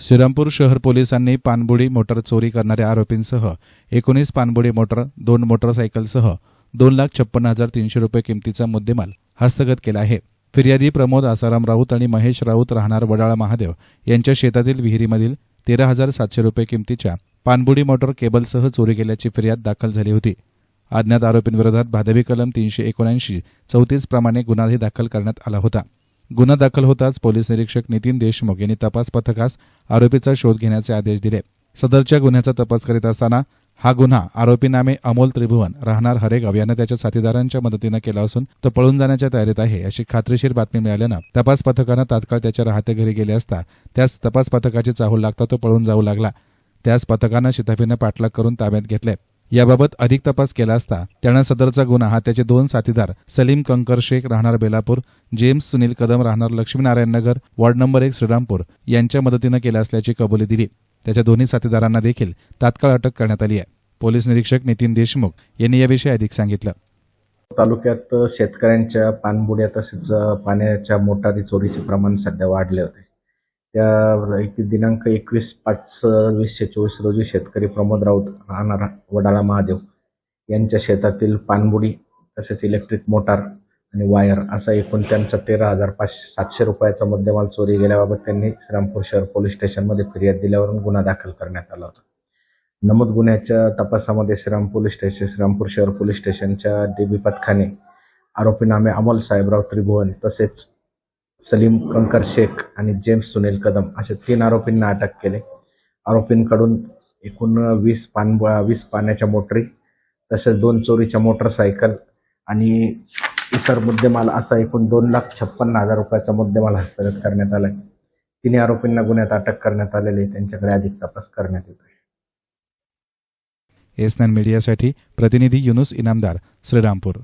श्रीरामपूर शहर पोलिसांनी पानबुडी मोटर चोरी करणाऱ्या आरोपींसह एकोणीस पानबुडी मोटर दोन मोटरसायकलसह दोन लाख छप्पन्न हजार तीनशे रुपये किमतीचा मुद्देमाल हस्तगत केला आहे. फिर्यादी प्रमोद आसाराम राऊत आणि महेश राऊत राहणार वडाळा महादेव यांच्या शेतातील विहिरीमधील तेरा हजार सातशे रुपये किमतीच्या पानबुडी मोटर केबलसह चोरी केल्याची फिर्याद दाखल झाली होती. अज्ञात आरोपींविरोधात भादवी कलम तीनशे एकोणऐंशी चौतीस प्रमाणे गुन्हाही दाखल करण्यात आला होता. गुन्हा दाखल होताच पोलीस निरीक्षक नितीन देशमुख यांनी तपास पथकास आरोपीचा शोध घेण्याचे आदेश दिले. सदरच्या गुन्ह्याचा तपास करीत असताना हा गुन्हा आरोपी नामे अमोल त्रिभुवन राहणार हरेगाव यानं त्याच्या साथीदारांच्या मदतीनं केला असून तो पळून जाण्याच्या तयारीत आहे अशी खात्रीशीर बातमी मिळाल्यानं तपास पथकानं तात्काळ त्याच्या राहत्या घरी गेले असता त्यास तपास पथकाची चाहूल लागता तो पळून जाऊ लागला. त्याच पथकानं शिताफीनं पाठलाग करून ताब्यात घेतले. याबाबत अधिक तपास केला असता त्यानं सदरचा गुन्हा हा त्याचे दोन साथीदार सलीम कंकर शेख राहणार बेलापूर जेम्स सुनील कदम राहणार लक्ष्मीनारायण नगर वॉर्ड नंबर एक श्रीरामपूर यांच्या मदतीनं केला असल्याची कबुली दिली. त्याच्या दोन्ही साथीदारांना देखील तात्काळ अटक करण्यात आली आहे. पोलीस निरीक्षक नितीन देशमुख यांनी याविषयी अधिक सांगितलं. तालुक्यात शेतकऱ्यांच्या पाणबुड्या तसेच पाण्याच्या मोटारी चोरीचे प्रमाण सध्या वाढले होते. त्या दिनांक एकवीस पाच वीसशे चोवीस रोजी शेतकरी प्रमोद राऊत राहणार वडाळा महादेव यांच्या शेतातील पानबुडी तसेच इलेक्ट्रिक मोटार आणि वायर असा एकूण त्यांचा तेरा हजार पाचशे सातशे रुपयाचा मुद्देमाल चोरी गेल्याबाबत त्यांनी श्रीरामपूर शहर पोलीस स्टेशनमध्ये फिर्याद दिल्यावरून गुन्हा दाखल करण्यात आला होता. नमूद गुन्ह्याच्या तपासामध्ये श्रीराम पोलीस स्टेशन श्रीरामपूर शहर पोलीस स्टेशनच्या डी बी पथकाने आरोपीनामे अमोल साहेबराव त्रिभुवन तसेच सलीम कंकर शेख आणि जेम्स सुनील कदम अशा तीन आरोपींना अटक केले. आरोपींकडून एकूण वीस पान वीस पाण्याच्या मोटरी तसेच दोन चोरीच्या मोटरसायकल आणि इतर मुद्देमाल असा एकूण दोन लाख छप्पन्न हजार रुपयाचा मुद्देमाल हस्तगत करण्यात आला तिन्ही आरोपींना गुन्ह्यात अटक करण्यात आलेली आहे. त्यांच्याकडे अधिक तपास करण्यात येत आहे एस नाईन मीडियासाठी प्रतिनिधी युनुस इनामदार श्रीरामपूर.